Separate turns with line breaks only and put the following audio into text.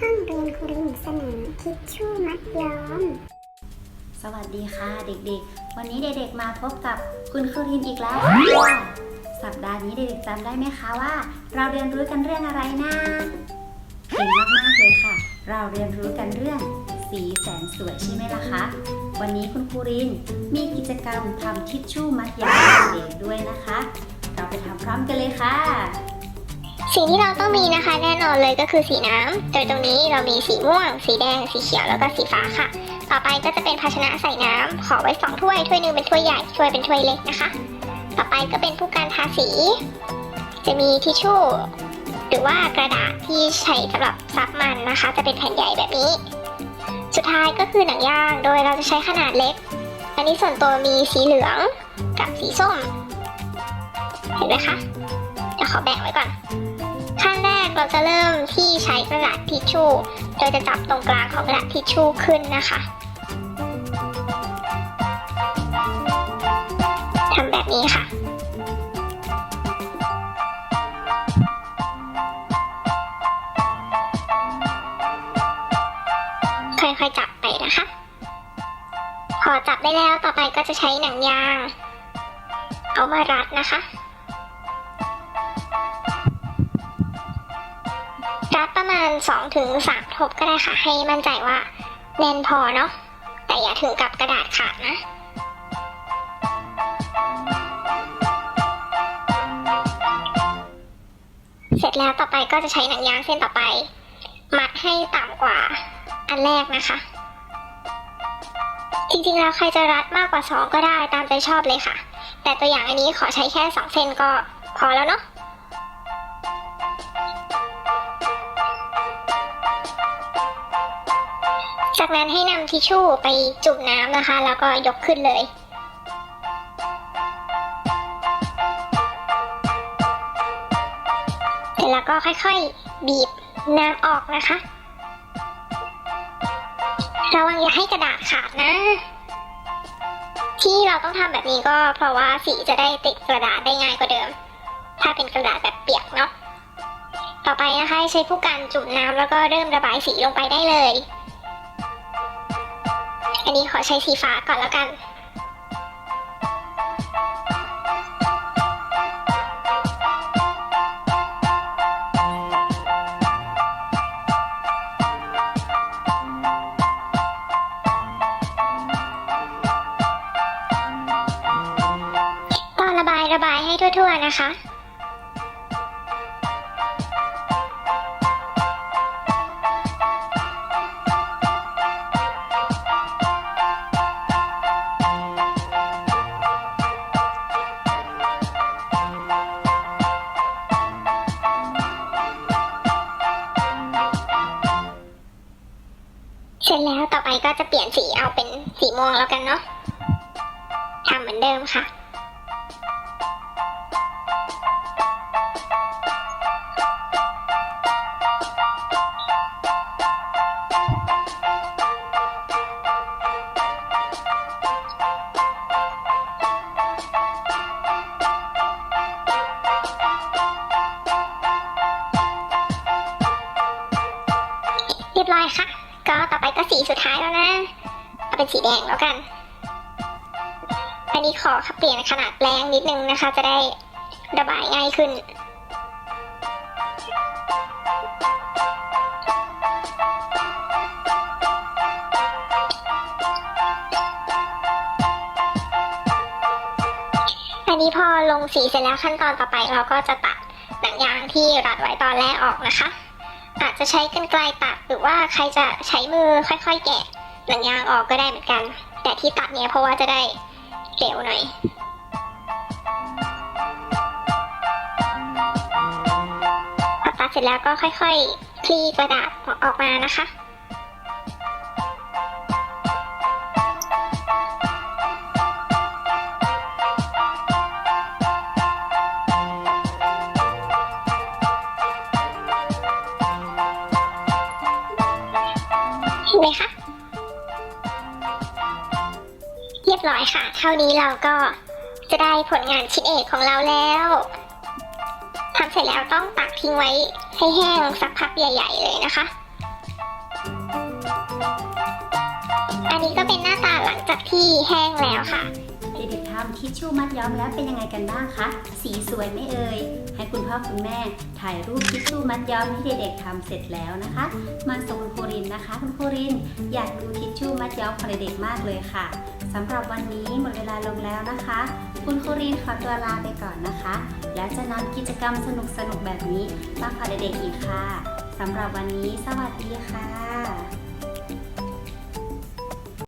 ห้องเรียนครูรินสนอทิชชู่มัดย้อม
สวัสดีค่ะเด็กๆ วันนี้เด็กๆมาพบกับคุณครูทินอีกแล้วค่ะสัปดาห์นี้เด็กๆจำได้ไหมคะว่า เราเรียนรู้กันเรื่องอะไรนะเก่งมากๆเลยค่ะ เราเรียนรู้กันเรื่องสีแสนสวยใช่ไหมล่ะคะ วันนี้คุณครูรินมีกิจกรรมทำทิชชู่มัดย้อมเด็กๆด้วยนะคะ เราไปทำพร้อมกันเลยค่ะ
สิ่งที่เราต้องมีนะคะ แน่นอนเลยก็คือสีน้ำโดยตรงนี้เรามีสีม่วง สีแดง สีเขียวแล้วก็สีฟ้าค่ะ ต่อไปก็จะเป็นภาชนะใส่น้ำขอไว้สองถ้วยถ้วยหนึ่งเป็นถ้วยใหญ่ถ้วยเป็นถ้วยเล็กนะคะ ต่อไปก็เป็นผู้การทาสี จะมีทิชชู่หรือว่ากระดาษที่ใช้สำหรับซับมันนะคะ จะเป็นแผ่นใหญ่แบบนี้ สุดท้ายก็คือหนังยางโดยเราจะใช้ขนาดเล็ก อันนี้ส่วนตัวมีสีเหลืองกับสีส้ม เห็นไหมคะเดี๋ยวขอแบ่งไว้ก่อน เราจะเริ่มที่ใช้กระดาษทิชชู่ โดยจะจับตรงกลางของกระดาษทิชชู่ขึ้นนะคะทำแบบนี้ค่ะ ค่อยๆจับไปนะคะ พอจับได้แล้วต่อไปก็จะใช้หนังยาง เอามารัดนะคะ มาณ2ถึง3ทบก็ได้ค่ะ ให้มั่นใจว่าแน่นพอเนาะ แต่อย่าถึงกับกระดาษขาดนะเสร็จแล้วต่อไปก็จะใช้หนังยางเส้นต่อไป มัดให้ต่ำกว่าอันแรกนะคะ จริงๆแล้วใครจะรัดมากกว่า 2 ก็ได้ตามใจชอบเลยค่ะ แต่ตัวอย่างอันนี้ขอใช้แค่ 2 เส้นก็พอแล้วเนาะ จากนั้นให้นำทิชชู่ไปจุ่มน้ำนะคะ แล้วก็ยกขึ้นเลยเสร็จแล้วก็ค่อยๆ บีบน้ำออกนะคะระวังอย่าให้กระดาษขาดนะ ที่เราต้องทำแบบนี้ก็เพราะว่าสีจะได้ติดกระดาษได้ง่ายกว่าเดิม ถ้าเป็นกระดาษแบบเปียกเนาะต่อไปนะคะใช้ผู้กันจุ่มน้ำแล้วก็เริ่มระบายสีลงไปได้เลย อันนี้ขอใช้สีฟ้าก่อนแล้วกัน ตอนระบายระบายให้ทั่วๆนะคะ เสร็จแล้วต่อไปก็จะเปลี่ยนสีเอาเป็นสีม่วงแล้วกันเนาะทำเหมือนเดิมค่ะ เรียบร้อยค่ะ ก็ต่อไปก็สีสุดท้ายแล้วนะ เอาเป็นสีแดงแล้วกัน อันนี้ขอเปลี่ยนขนาดแปลงนิดนึงนะคะ จะได้ระบายง่ายขึ้น อันนี้พอลงสีเสร็จแล้วขั้นตอนต่อไปเราก็จะตัดหนังยางที่รัดไว้ตอนแรกออกนะคะ อาจจะใช้กรรไกรตัดหรือว่าใครจะใช้มือค่อย ๆ แกะหนังยางออกก็ได้เหมือนกัน แต่ที่ตัดเนี่ยเพราะว่าจะได้เร็วหน่อยพอตัดเสร็จแล้วก็ค่อย ๆ คลี่กระดาษออกมานะคะ ไหมคะเรียบร้อยค่ะ เท่านี้เราก็จะได้ผลงานชิ้นเอกของเราแล้วทำเสร็จแล้วต้องตักทิ้งไว้ให้แห้งสักพักใหญ่ ๆ เลยนะคะ อันนี้ก็เป็นหน้าตาหลังจากที่แห้งแล้วค่ะ
เด็กๆทำทิชชู่มัดย้อมแล้วเป็นยังไงกันบ้างคะ สีสวยไหมเอ่ย ให้คุณพ่อคุณแม่ถ่ายรูปทิชชู่มัดย้อมที่เด็กๆทำเสร็จแล้วนะคะ มาส่งคุณครูรินนะคะ คุณครูรินอยากดูทิชชู่มัดย้อมของเด็กๆมากเลยค่ะสำหรับวันนี้หมดเวลาลงแล้วนะคะ คุณครูรินขอตัวลาไปก่อนนะคะ แล้วจะนำกิจกรรมสนุกๆแบบนี้มาฝากเด็กๆอีกค่ะสำหรับวันนี้สวัสดีค่ะ